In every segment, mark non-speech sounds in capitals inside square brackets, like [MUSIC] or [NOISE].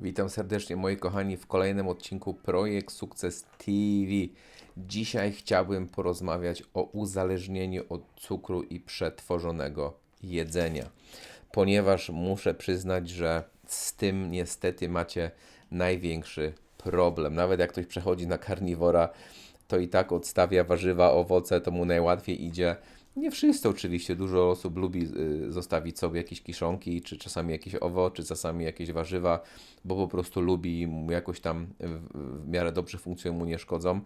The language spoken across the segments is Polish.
Witam serdecznie moi kochani w kolejnym odcinku Projekt Sukces TV. Dzisiaj chciałbym porozmawiać o uzależnieniu od cukru i przetworzonego jedzenia, ponieważ muszę przyznać, że z tym niestety macie największy problem. Nawet jak ktoś przechodzi na karniwora, to i tak odstawia warzywa, owoce, to mu najłatwiej idzie. Nie wszyscy oczywiście, dużo osób lubi y, zostawić sobie jakieś kiszonki, czy czasami jakieś owoce, czy czasami jakieś warzywa, bo po prostu lubi jakoś tam w miarę dobrze funkcjonują, mu nie szkodzą.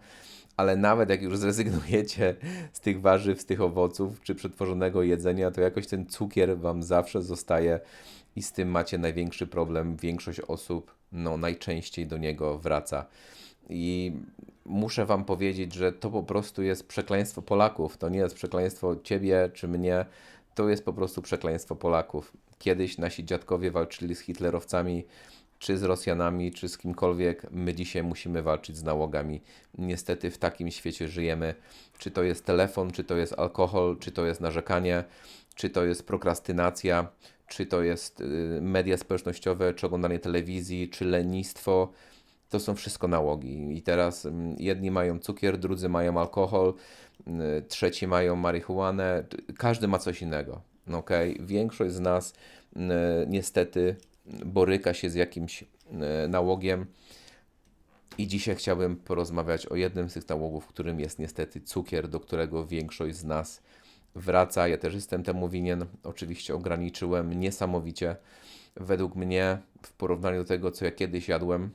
Ale nawet jak już [LAUGHS] zrezygnujecie z tych warzyw, z tych owoców, czy przetworzonego jedzenia, to jakoś ten cukier Wam zawsze zostaje i z tym macie największy problem. Większość osób no, najczęściej do niego wraca. I muszę Wam powiedzieć, że to po prostu jest przekleństwo Polaków. To nie jest przekleństwo Ciebie czy mnie, to jest po prostu przekleństwo Polaków. Kiedyś nasi dziadkowie walczyli z hitlerowcami, czy z Rosjanami, czy z kimkolwiek. My dzisiaj musimy walczyć z nałogami. Niestety w takim świecie żyjemy. Czy to jest telefon, czy to jest alkohol, czy to jest narzekanie, czy to jest prokrastynacja, czy to jest y, media społecznościowe, czy oglądanie telewizji, czy lenistwo to są wszystko nałogi. I teraz mm, jedni mają cukier, drudzy mają alkohol, mm, trzeci mają marihuanę, każdy ma coś innego. Okay? Większość z nas mm, niestety boryka się z jakimś nałogiem. I dzisiaj chciałbym porozmawiać o jednym z tych nałogów, którym jest niestety cukier, do którego większość z nas wraca. Ja też jestem temu winien. Oczywiście ograniczyłem niesamowicie. Według mnie, w porównaniu do tego, co ja kiedyś jadłem,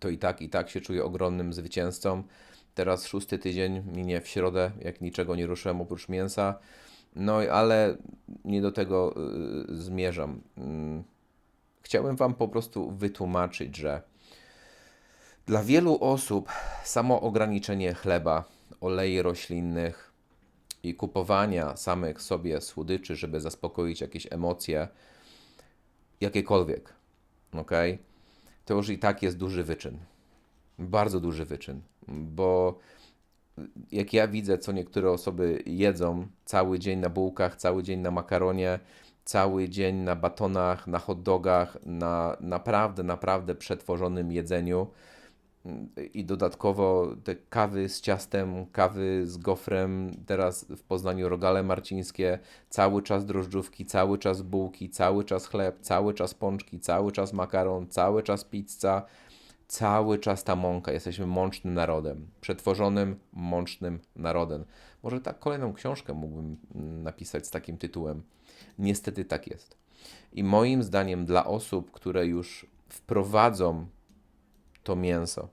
to i tak, i tak się czuję ogromnym zwycięzcą. Teraz szósty tydzień minie w środę, jak niczego nie ruszyłem oprócz mięsa. No ale nie do tego y, zmierzam. Mm, chciałbym Wam po prostu wytłumaczyć, że dla wielu osób samo ograniczenie chleba, olei roślinnych i kupowania samych sobie słodyczy, żeby zaspokoić jakieś emocje, jakiekolwiek, ok? To już i tak jest duży wyczyn. Bardzo duży wyczyn, bo jak ja widzę, co niektóre osoby jedzą cały dzień na bułkach, cały dzień na makaronie, cały dzień na batonach, na hot dogach, na naprawdę, naprawdę przetworzonym jedzeniu, i dodatkowo te kawy z ciastem, kawy z gofrem, teraz w Poznaniu rogale marcińskie, cały czas drożdżówki, cały czas bułki, cały czas chleb, cały czas pączki, cały czas makaron, cały czas pizza, cały czas ta mąka. Jesteśmy mącznym narodem, przetworzonym, mącznym narodem. Może tak kolejną książkę mógłbym mm, napisać z takim tytułem. Niestety tak jest. I moim zdaniem dla osób, które już wprowadzą to mięso.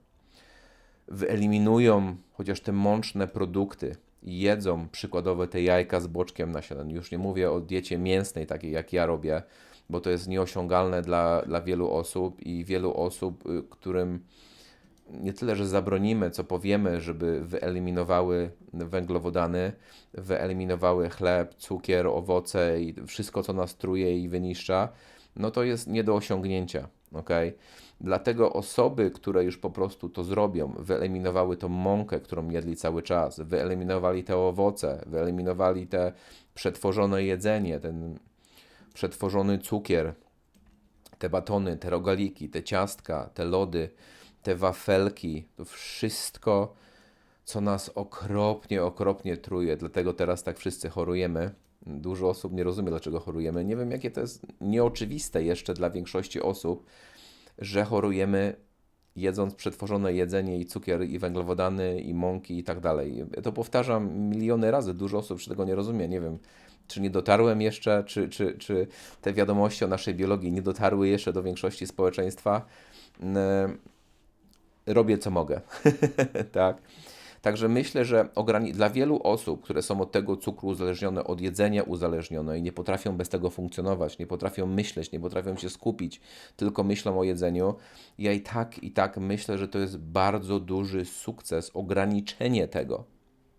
Wyeliminują chociaż te mączne produkty i jedzą przykładowo te jajka z boczkiem na śniadanie. Już nie mówię o diecie mięsnej, takiej jak ja robię, bo to jest nieosiągalne dla, dla wielu osób i wielu osób, y, którym nie tyle, że zabronimy, co powiemy, żeby wyeliminowały węglowodany, wyeliminowały chleb, cukier, owoce i wszystko, co nas truje i wyniszcza, no to jest nie do osiągnięcia. Okay? Dlatego osoby, które już po prostu to zrobią, wyeliminowały tą mąkę, którą jedli cały czas, wyeliminowali te owoce, wyeliminowali te przetworzone jedzenie, ten przetworzony cukier, te batony, te rogaliki, te ciastka, te lody, te wafelki, to wszystko, co nas okropnie, okropnie truje. Dlatego teraz tak wszyscy chorujemy. Dużo osób nie rozumie, dlaczego chorujemy. Nie wiem, jakie to jest nieoczywiste jeszcze dla większości osób, że chorujemy jedząc przetworzone jedzenie i cukier i węglowodany i mąki i tak dalej. Ja to powtarzam miliony razy, dużo osób tego nie rozumie, nie wiem, czy nie dotarłem jeszcze, czy, czy, czy te wiadomości o naszej biologii nie dotarły jeszcze do większości społeczeństwa. Robię co mogę, [LAUGHS] tak. Także myślę, że dla wielu osób, które są od tego cukru uzależnione, od jedzenia uzależnione i nie potrafią bez tego funkcjonować, nie potrafią myśleć, nie potrafią się skupić, tylko myślą o jedzeniu, ja i tak, i tak myślę, że to jest bardzo duży sukces, ograniczenie tego.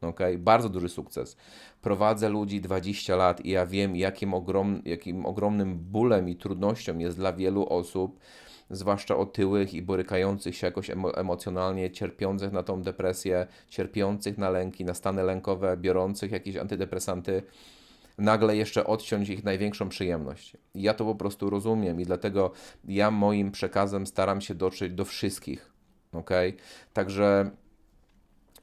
Okay? Bardzo duży sukces. Prowadzę ludzi 20 lat i ja wiem, jakim, ogrom, jakim ogromnym bólem i trudnością jest dla wielu osób zwłaszcza otyłych i borykających się jakoś emo emocjonalnie, cierpiących na tą depresję, cierpiących na lęki, na stany lękowe, biorących jakieś antydepresanty. nagle jeszcze odciąć ich największą przyjemność. Ja to po prostu rozumiem i dlatego ja moim przekazem staram się dotrzeć do wszystkich. Ok? Także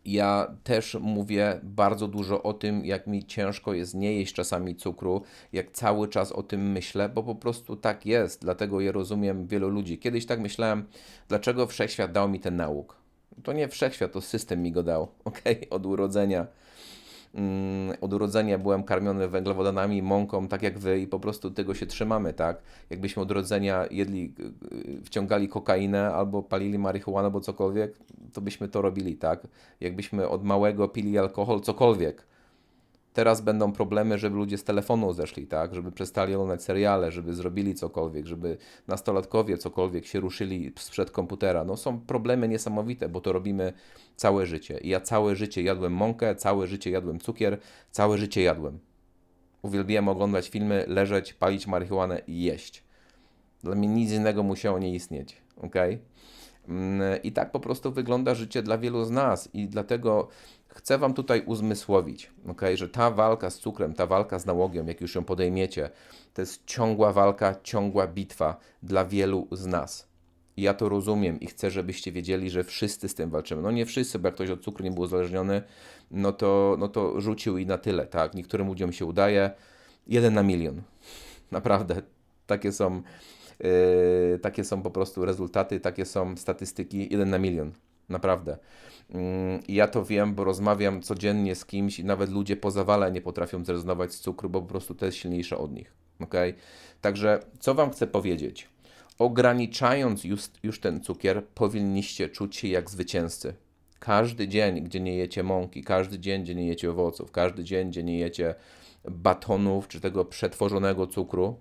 ja też mówię bardzo dużo o tym, jak mi ciężko jest nie jeść czasami cukru, jak cały czas o tym myślę, bo po prostu tak jest. Dlatego ja rozumiem wielu ludzi. Kiedyś tak myślałem, dlaczego wszechświat dał mi ten nauk. To nie wszechświat, to system mi go dał, [LAUGHS] ok? Od urodzenia. Mm, od urodzenia byłem karmiony węglowodanami, mąką, tak jak wy, i po prostu tego się trzymamy, tak? Jakbyśmy od urodzenia jedli, wciągali kokainę albo palili marihuanę albo cokolwiek, to byśmy to robili, tak? Jakbyśmy od małego pili alkohol, cokolwiek teraz będą problemy, żeby ludzie z telefonu zeszli, tak? Żeby przestali oglądać seriale, żeby zrobili cokolwiek, żeby nastolatkowie cokolwiek się ruszyli sprzed komputera. No są problemy niesamowite, bo to robimy całe życie. I ja całe życie jadłem mąkę, całe życie jadłem cukier, całe życie jadłem. Uwielbiałem oglądać filmy, leżeć, palić marihuanę i jeść. Dla mnie nic innego musiało nie istnieć, ok? I tak po prostu wygląda życie dla wielu z nas i dlatego chcę Wam tutaj uzmysłowić, okay, że ta walka z cukrem, ta walka z nałogiem, jak już ją podejmiecie, to jest ciągła walka, ciągła bitwa dla wielu z nas. I ja to rozumiem i chcę, żebyście wiedzieli, że wszyscy z tym walczymy. No nie wszyscy, bo jak ktoś od cukru nie był uzależniony, no to, no to rzucił i na tyle, tak? Niektórym ludziom się udaje. Jeden na milion. [LAUGHS] Naprawdę. Takie są, yy, takie są po prostu rezultaty, takie są statystyki. Jeden na milion. Naprawdę. Mm, I ja to wiem, bo rozmawiam codziennie z kimś i nawet ludzie po zawale nie potrafią zrezygnować z cukru, bo po prostu to jest silniejsze od nich. ok? Także co Wam chcę powiedzieć? Ograniczając już, już ten cukier, powinniście czuć się jak zwycięzcy. Każdy dzień, gdzie nie jecie mąki, każdy dzień, gdzie nie jecie owoców, każdy dzień, gdzie nie jecie batonów czy tego przetworzonego cukru,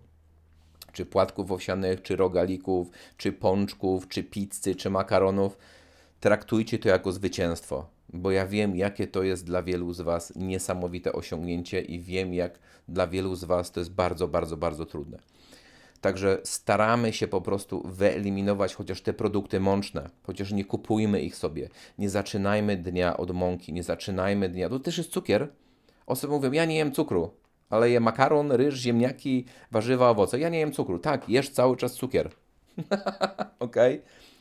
czy płatków owsianych, czy rogalików, czy pączków, czy pizzy, czy makaronów, traktujcie to jako zwycięstwo, bo ja wiem, jakie to jest dla wielu z Was niesamowite osiągnięcie i wiem, jak dla wielu z Was to jest bardzo, bardzo, bardzo trudne. Także staramy się po prostu wyeliminować chociaż te produkty mączne, chociaż nie kupujmy ich sobie. Nie zaczynajmy dnia od mąki, nie zaczynajmy dnia. To też jest cukier. Osoby mówią, ja nie jem cukru, ale jem makaron, ryż, ziemniaki, warzywa, owoce. Ja nie jem cukru. Tak, jesz cały czas cukier. [LAUGHS] Okej? Okay?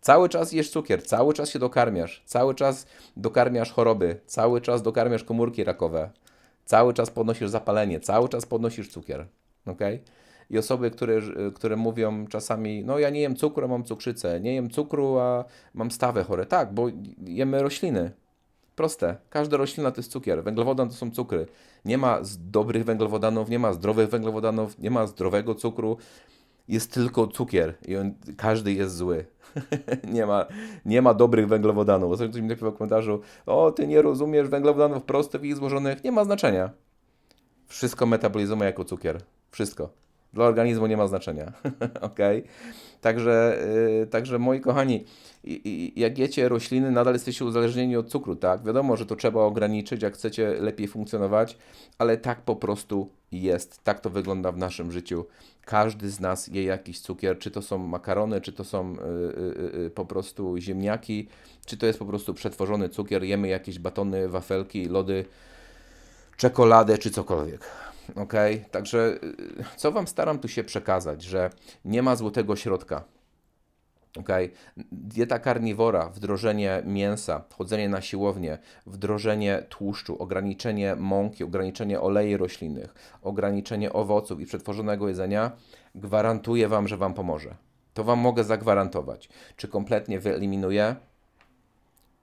Cały czas jesz cukier, cały czas się dokarmiasz, cały czas dokarmiasz choroby, cały czas dokarmiasz komórki rakowe, cały czas podnosisz zapalenie, cały czas podnosisz cukier. ok? I osoby, które, które mówią czasami, no ja nie jem cukru, a mam cukrzycę, nie jem cukru, a mam stawę chore. Tak, bo jemy rośliny. Proste. Każda roślina to jest cukier. Węglowodan to są cukry. Nie ma dobrych węglowodanów, nie ma zdrowych węglowodanów, nie ma zdrowego cukru. Jest tylko cukier i on, każdy jest zły. [LAUGHS] nie, ma, nie ma dobrych węglowodanów. Ostatnio ktoś mi napisał w komentarzu, o, ty nie rozumiesz węglowodanów prostych i złożonych. Nie ma znaczenia. Wszystko metabolizujemy jako cukier. Wszystko. Dla organizmu nie ma znaczenia. [LAUGHS] ok? Także, yy, także moi kochani, jak jecie rośliny, nadal jesteście uzależnieni od cukru, tak? Wiadomo, że to trzeba ograniczyć, jak chcecie lepiej funkcjonować, ale tak po prostu jest. Tak to wygląda w naszym życiu. Każdy z nas je jakiś cukier, czy to są makarony, czy to są yy, yy, po prostu ziemniaki, czy to jest po prostu przetworzony cukier, jemy jakieś batony, wafelki, lody, czekoladę, czy cokolwiek. Ok, także co Wam staram tu się przekazać, że nie ma złotego środka. Okay. Dieta karniwora, wdrożenie mięsa, chodzenie na siłownię, wdrożenie tłuszczu, ograniczenie mąki, ograniczenie olei roślinnych, ograniczenie owoców i przetworzonego jedzenia, gwarantuję Wam, że Wam pomoże. To Wam mogę zagwarantować. Czy kompletnie wyeliminuję?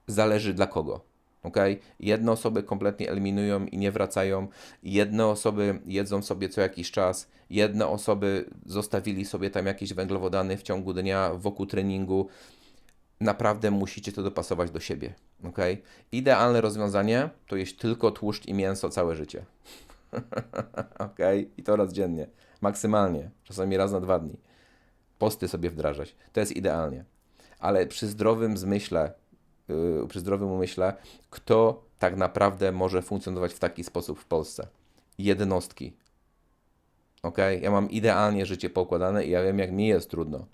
Zależy dla kogo. Okay? Jedne osoby kompletnie eliminują i nie wracają, jedne osoby jedzą sobie co jakiś czas, jedne osoby zostawili sobie tam jakieś węglowodany w ciągu dnia wokół treningu. Naprawdę musicie to dopasować do siebie. Okay? Idealne rozwiązanie to jeść tylko tłuszcz i mięso całe życie. [LAUGHS] ok? I to raz dziennie. Maksymalnie. Czasami raz na dwa dni. Posty sobie wdrażać. To jest idealnie. Ale przy zdrowym zmyśle, przy zdrowym umyśle, kto tak naprawdę może funkcjonować w taki sposób w Polsce? Jednostki. Ok? Ja mam idealnie życie poukładane i ja wiem, jak mi jest trudno.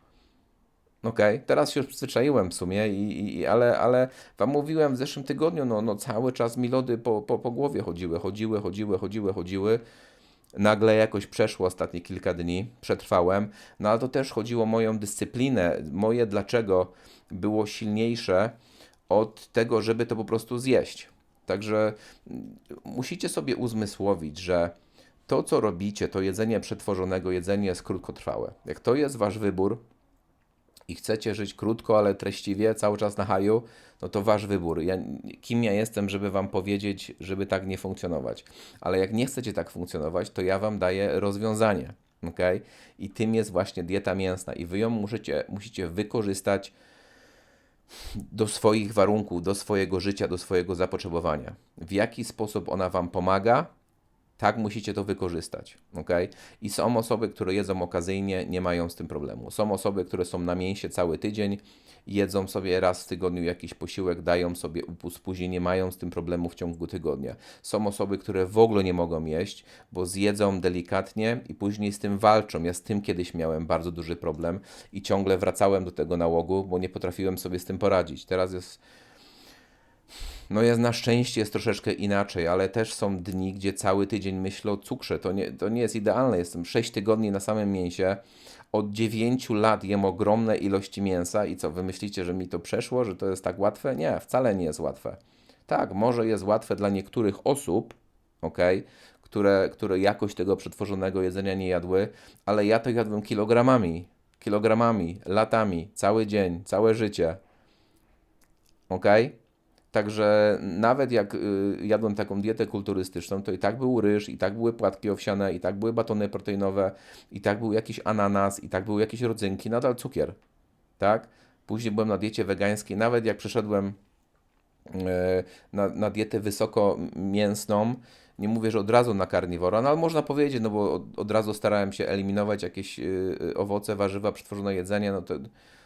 Ok, teraz się już przyzwyczaiłem w sumie, i, i, ale, ale Wam mówiłem w zeszłym tygodniu, no, no cały czas mi lody po, po, po głowie chodziły, chodziły, chodziły, chodziły, chodziły. nagle jakoś przeszło ostatnie kilka dni, przetrwałem, no ale to też chodziło o moją dyscyplinę, moje dlaczego było silniejsze od tego, żeby to po prostu zjeść. Także mm, musicie sobie uzmysłowić, że to, co robicie, to jedzenie przetworzonego, jedzenie jest krótkotrwałe. Jak to jest wasz wybór i chcecie żyć krótko, ale treściwie, cały czas na haju, no to wasz wybór. Ja, kim ja jestem, żeby wam powiedzieć, żeby tak nie funkcjonować. Ale jak nie chcecie tak funkcjonować, to ja wam daję rozwiązanie. ok? I tym jest właśnie dieta mięsna. I wy ją musicie, musicie wykorzystać do swoich warunków, do swojego życia, do swojego zapotrzebowania. W jaki sposób ona Wam pomaga, tak musicie to wykorzystać, ok? I są osoby, które jedzą okazyjnie, nie mają z tym problemu. Są osoby, które są na mięsie cały tydzień, jedzą sobie raz w tygodniu jakiś posiłek, dają sobie upust, później nie mają z tym problemu w ciągu tygodnia. Są osoby, które w ogóle nie mogą jeść, bo zjedzą delikatnie i później z tym walczą. Ja z tym kiedyś miałem bardzo duży problem i ciągle wracałem do tego nałogu, bo nie potrafiłem sobie z tym poradzić. Teraz jest no jest na szczęście jest troszeczkę inaczej, ale też są dni, gdzie cały tydzień myślę o cukrze. To nie, to nie jest idealne. Jestem 6 tygodni na samym mięsie. Od 9 lat jem ogromne ilości mięsa i co, wy myślicie, że mi to przeszło, że to jest tak łatwe? Nie, wcale nie jest łatwe. Tak, może jest łatwe dla niektórych osób, ok, które, które jakoś tego przetworzonego jedzenia nie jadły, ale ja to jadłem kilogramami, kilogramami, latami, cały dzień, całe życie. Ok? Także nawet jak y, jadłem taką dietę kulturystyczną, to i tak był ryż, i tak były płatki owsiane, i tak były batony proteinowe, i tak był jakiś ananas, i tak były jakieś rodzynki, nadal cukier. Tak? Później byłem na diecie wegańskiej, nawet jak przeszedłem y, na, na dietę wysoko mięsną, nie mówię, że od razu na karniwora, no ale można powiedzieć, no bo od, od razu starałem się eliminować jakieś y, owoce, warzywa, przetworzone jedzenie, no to,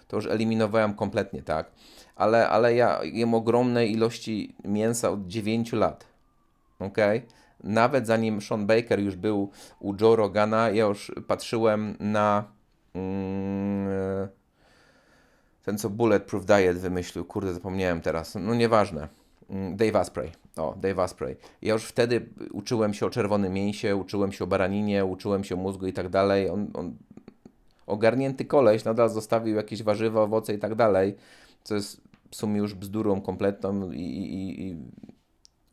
to już eliminowałem kompletnie, tak? ale, ale ja jem ogromne ilości mięsa od 9 lat. Ok? Nawet zanim Sean Baker już był u Joe Rogana, ja już patrzyłem na mm, ten, co Bulletproof Diet wymyślił. Kurde, zapomniałem teraz. No nieważne. Mm, Dave Asprey. O, Dave Asprey. Ja już wtedy uczyłem się o czerwonym mięsie, uczyłem się o baraninie, uczyłem się o mózgu i tak dalej. On, on ogarnięty koleś nadal zostawił jakieś warzywa, owoce i tak dalej, co jest w sumie już bzdurą kompletną i, i, i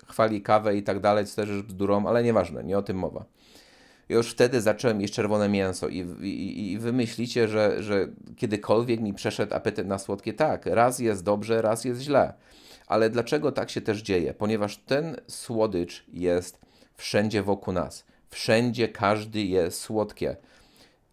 chwali kawę i tak dalej, co też już bzdurą, ale nieważne, nie o tym mowa. już wtedy zacząłem jeść czerwone mięso i, i, i wy myślicie, że, że kiedykolwiek mi przeszedł apetyt na słodkie? Tak, raz jest dobrze, raz jest źle. Ale dlaczego tak się też dzieje? Ponieważ ten słodycz jest wszędzie wokół nas. Wszędzie każdy jest słodkie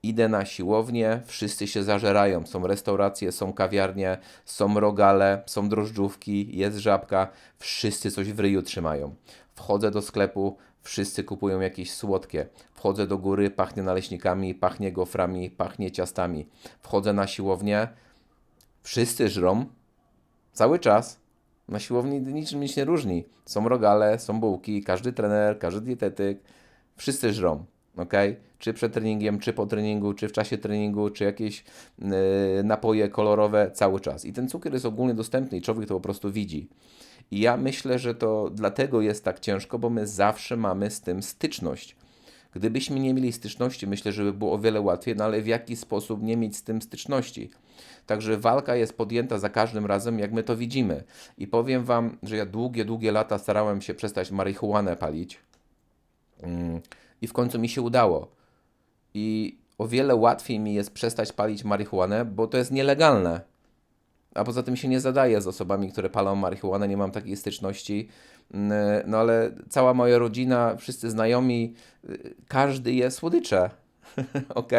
idę na siłownię, wszyscy się zażerają. Są restauracje, są kawiarnie, są rogale, są drożdżówki, jest żabka, wszyscy coś w ryju trzymają. Wchodzę do sklepu, wszyscy kupują jakieś słodkie. Wchodzę do góry, pachnie naleśnikami, pachnie goframi, pachnie ciastami. Wchodzę na siłownię, wszyscy żrą, cały czas. Na siłowni niczym nic nie różni. Są rogale, są bułki, każdy trener, każdy dietetyk, wszyscy żrą ok? Czy przed treningiem, czy po treningu, czy w czasie treningu, czy jakieś yy, napoje kolorowe cały czas. I ten cukier jest ogólnie dostępny i człowiek to po prostu widzi. I ja myślę, że to dlatego jest tak ciężko, bo my zawsze mamy z tym styczność. Gdybyśmy nie mieli styczności, myślę, że by było o wiele łatwiej, no ale w jaki sposób nie mieć z tym styczności? Także walka jest podjęta za każdym razem, jak my to widzimy. I powiem Wam, że ja długie, długie lata starałem się przestać marihuanę palić. Mm i w końcu mi się udało. I o wiele łatwiej mi jest przestać palić marihuanę, bo to jest nielegalne. A poza tym się nie zadaję z osobami, które palą marihuanę, nie mam takiej styczności. Mm, no ale cała moja rodzina, wszyscy znajomi, y, każdy je słodycze. [LAUGHS] ok?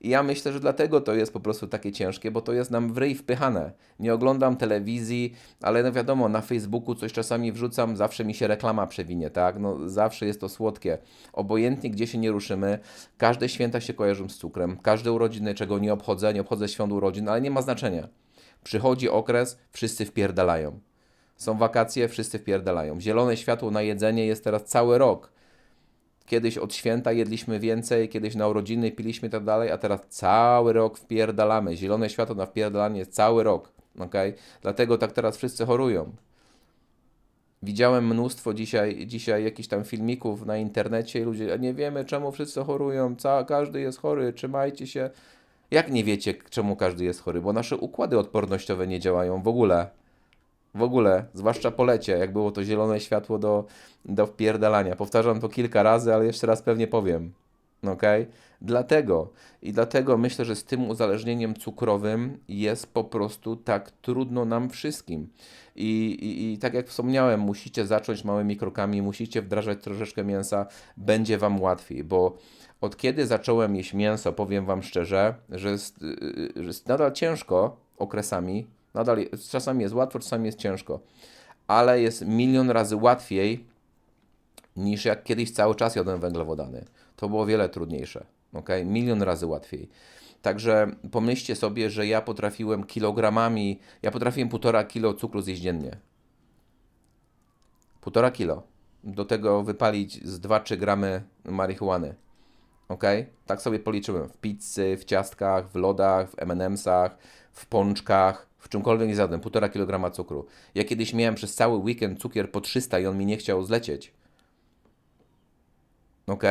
I ja myślę, że dlatego to jest po prostu takie ciężkie, bo to jest nam w ryj wpychane. Nie oglądam telewizji, ale no wiadomo, na Facebooku coś czasami wrzucam, zawsze mi się reklama przewinie, tak? No zawsze jest to słodkie. Obojętnie gdzie się nie ruszymy, każde święta się kojarzą z cukrem, każde urodziny, czego nie obchodzę, nie obchodzę świąt urodzin, ale nie ma znaczenia. Przychodzi okres, wszyscy wpierdalają. Są wakacje, wszyscy wpierdalają. Zielone światło na jedzenie jest teraz cały rok Kiedyś od święta jedliśmy więcej, kiedyś na urodziny piliśmy i tak dalej, a teraz cały rok wpierdalamy. Zielone światło na wpierdalanie jest cały rok. Okay? Dlatego tak teraz wszyscy chorują. Widziałem mnóstwo dzisiaj, dzisiaj jakichś tam filmików na internecie i ludzie, nie wiemy czemu wszyscy chorują, ca, każdy jest chory, trzymajcie się. Jak nie wiecie, czemu każdy jest chory? Bo nasze układy odpornościowe nie działają w ogóle. W ogóle, zwłaszcza po lecie, jak było to zielone światło do, do wpierdalania. Powtarzam to kilka razy, ale jeszcze raz pewnie powiem. Ok? Dlatego i dlatego myślę, że z tym uzależnieniem cukrowym jest po prostu tak trudno nam wszystkim. I, i, I tak jak wspomniałem, musicie zacząć małymi krokami, musicie wdrażać troszeczkę mięsa, będzie Wam łatwiej, bo od kiedy zacząłem jeść mięso, powiem Wam szczerze, że jest, y, że jest nadal ciężko okresami, nadal czasami jest łatwo, czasami jest ciężko, ale jest milion razy łatwiej niż jak kiedyś cały czas jadłem węglowodany. To było wiele trudniejsze, ok? Milion razy łatwiej. Także pomyślcie sobie, że ja potrafiłem kilogramami, ja potrafiłem półtora kilo cukru zjeść dziennie. Półtora kilo. Do tego wypalić z 2-3 gramy marihuany. Ok? Tak sobie policzyłem. W pizzy, w ciastkach, w lodach, w M&M'sach, w pączkach, w czymkolwiek nie zjadłem. Półtora kilograma cukru. Ja kiedyś miałem przez cały weekend cukier po 300 i on mi nie chciał zlecieć. Ok?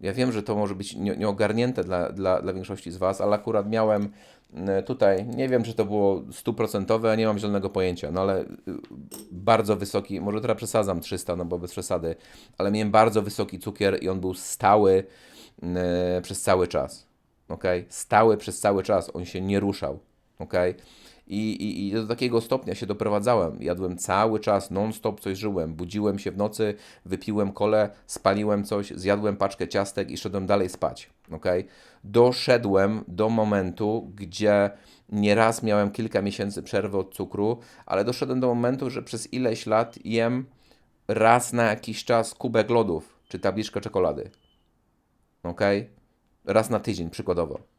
Ja wiem, że to może być nieogarnięte dla, dla, dla większości z Was, ale akurat miałem e, tutaj, nie wiem, czy to było stuprocentowe, nie mam zielonego pojęcia, no ale y, bardzo wysoki, może teraz przesadzam 300, no bo bez przesady, ale miałem bardzo wysoki cukier i on był stały yy, przez cały czas. Ok? Stały przez cały czas, on się nie ruszał. Ok? I, i, I do takiego stopnia się doprowadzałem. Jadłem cały czas, non-stop coś żyłem. Budziłem się w nocy, wypiłem kole, spaliłem coś, zjadłem paczkę ciastek i szedłem dalej spać. Okay? Doszedłem do momentu, gdzie nieraz miałem kilka miesięcy przerwy od cukru, ale doszedłem do momentu, że przez ileś lat jem raz na jakiś czas kubek lodów czy tabliczkę czekolady. Ok? Raz na tydzień, przykładowo.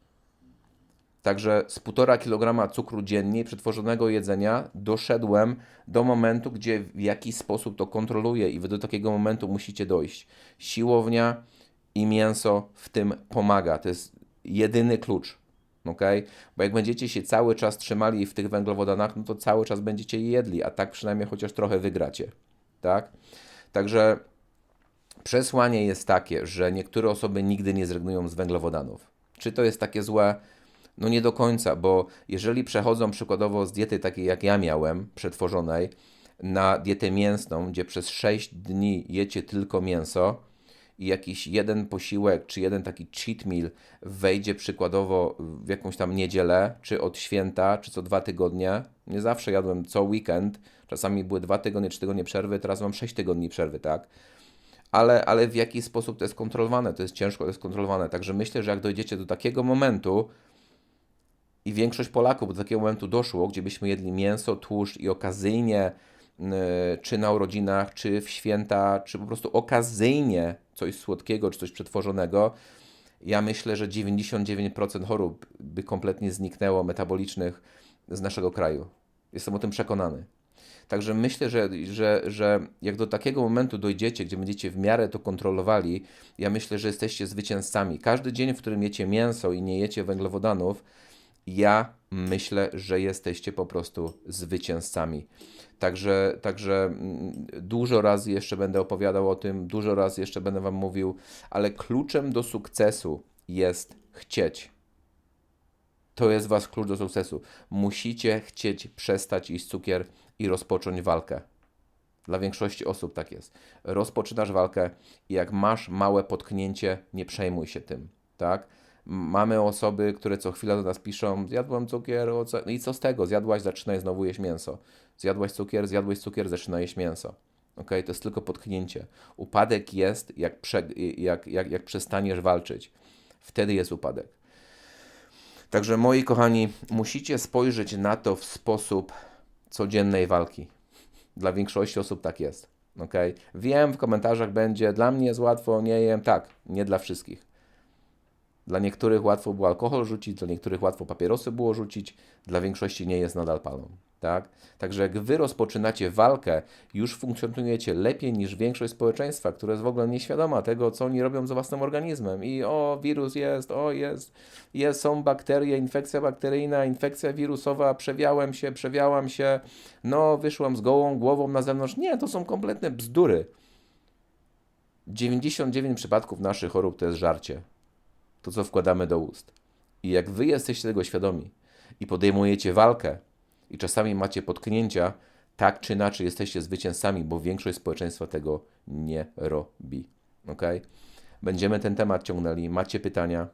Także z 1,5 kg cukru dziennie przetworzonego jedzenia doszedłem do momentu, gdzie w jakiś sposób to kontroluję i wy do takiego momentu musicie dojść. Siłownia i mięso w tym pomaga. To jest jedyny klucz. ok? Bo jak będziecie się cały czas trzymali w tych węglowodanach, no to cały czas będziecie je jedli, a tak przynajmniej chociaż trochę wygracie. Tak? Także przesłanie jest takie, że niektóre osoby nigdy nie zrezygnują z węglowodanów. Czy to jest takie złe? No nie do końca, bo jeżeli przechodzą przykładowo z diety takiej jak ja miałem, przetworzonej, na dietę mięsną, gdzie przez 6 dni jecie tylko mięso i jakiś jeden posiłek, czy jeden taki cheat meal wejdzie przykładowo w jakąś tam niedzielę, czy od święta, czy co dwa tygodnie. Nie zawsze jadłem co weekend, czasami były dwa tygodnie, trzy tygodnie przerwy, teraz mam 6 tygodni przerwy, tak? Ale, ale w jaki sposób to jest kontrolowane? To jest ciężko, to jest kontrolowane. Także myślę, że jak dojdziecie do takiego momentu, i większość Polaków do takiego momentu doszło, gdzie byśmy jedli mięso, tłuszcz i okazyjnie, czy na urodzinach, czy w święta, czy po prostu okazyjnie coś słodkiego, czy coś przetworzonego. Ja myślę, że 99% chorób by kompletnie zniknęło metabolicznych z naszego kraju. Jestem o tym przekonany. Także myślę, że, że, że jak do takiego momentu dojdziecie, gdzie będziecie w miarę to kontrolowali, ja myślę, że jesteście zwycięzcami. Każdy dzień, w którym jecie mięso i nie jecie węglowodanów, ja myślę, że jesteście po prostu zwycięzcami. Także, także mm, dużo razy jeszcze będę opowiadał o tym, dużo razy jeszcze będę Wam mówił, ale kluczem do sukcesu jest chcieć. To jest Was klucz do sukcesu. Musicie chcieć przestać iść cukier i rozpocząć walkę. Dla większości osób tak jest. Rozpoczynasz walkę i jak masz małe potknięcie, nie przejmuj się tym, tak? Mamy osoby, które co chwilę do nas piszą, zjadłam cukier, no i co z tego? Zjadłaś, zaczynaj znowu jeść mięso. Zjadłaś cukier, zjadłeś cukier, zaczynaj jeść mięso. Ok, to jest tylko potknięcie. Upadek jest, jak, prze, jak, jak, jak przestaniesz walczyć. Wtedy jest upadek. Także moi kochani, musicie spojrzeć na to w sposób codziennej walki. Dla większości osób tak jest. Ok, wiem, w komentarzach będzie, dla mnie jest łatwo, nie jem. Tak, nie dla wszystkich. Dla niektórych łatwo było alkohol rzucić, dla niektórych łatwo papierosy było rzucić, dla większości nie jest nadal palą. Tak? Także jak wy rozpoczynacie walkę, już funkcjonujecie lepiej niż większość społeczeństwa, które jest w ogóle nieświadoma tego, co oni robią z własnym organizmem. I o, wirus jest, o, jest, jest są bakterie, infekcja bakteryjna, infekcja wirusowa, przewiałem się, przewiałam się, no, wyszłam z gołą głową na zewnątrz. Nie, to są kompletne bzdury. 99 przypadków naszych chorób to jest żarcie. To, co wkładamy do ust. I jak wy jesteście tego świadomi i podejmujecie walkę, i czasami macie potknięcia, tak czy inaczej jesteście zwycięzcami, bo większość społeczeństwa tego nie robi. Ok? Będziemy ten temat ciągnęli. Macie pytania?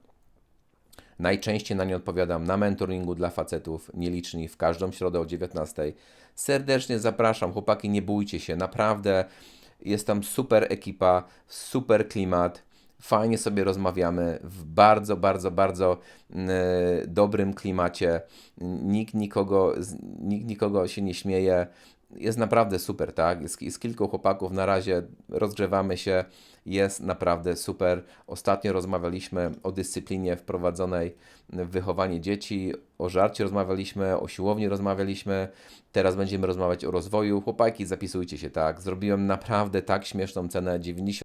Najczęściej na nie odpowiadam na mentoringu dla facetów, nieliczni, w każdą środę o 19. Serdecznie zapraszam, chłopaki, nie bójcie się, naprawdę jest tam super ekipa, super klimat, fajnie sobie rozmawiamy, w bardzo, bardzo, bardzo mm, e, dobrym klimacie, nikt nikogo, nikt nikogo się nie śmieje, jest naprawdę super, tak? Jest, jest kilku chłopaków na razie, rozgrzewamy się, jest naprawdę super. Ostatnio rozmawialiśmy o dyscyplinie wprowadzonej w wychowanie dzieci, o żarcie rozmawialiśmy, o siłowni rozmawialiśmy, teraz będziemy rozmawiać o rozwoju. Chłopaki, zapisujcie się, tak? Zrobiłem naprawdę tak śmieszną cenę, 90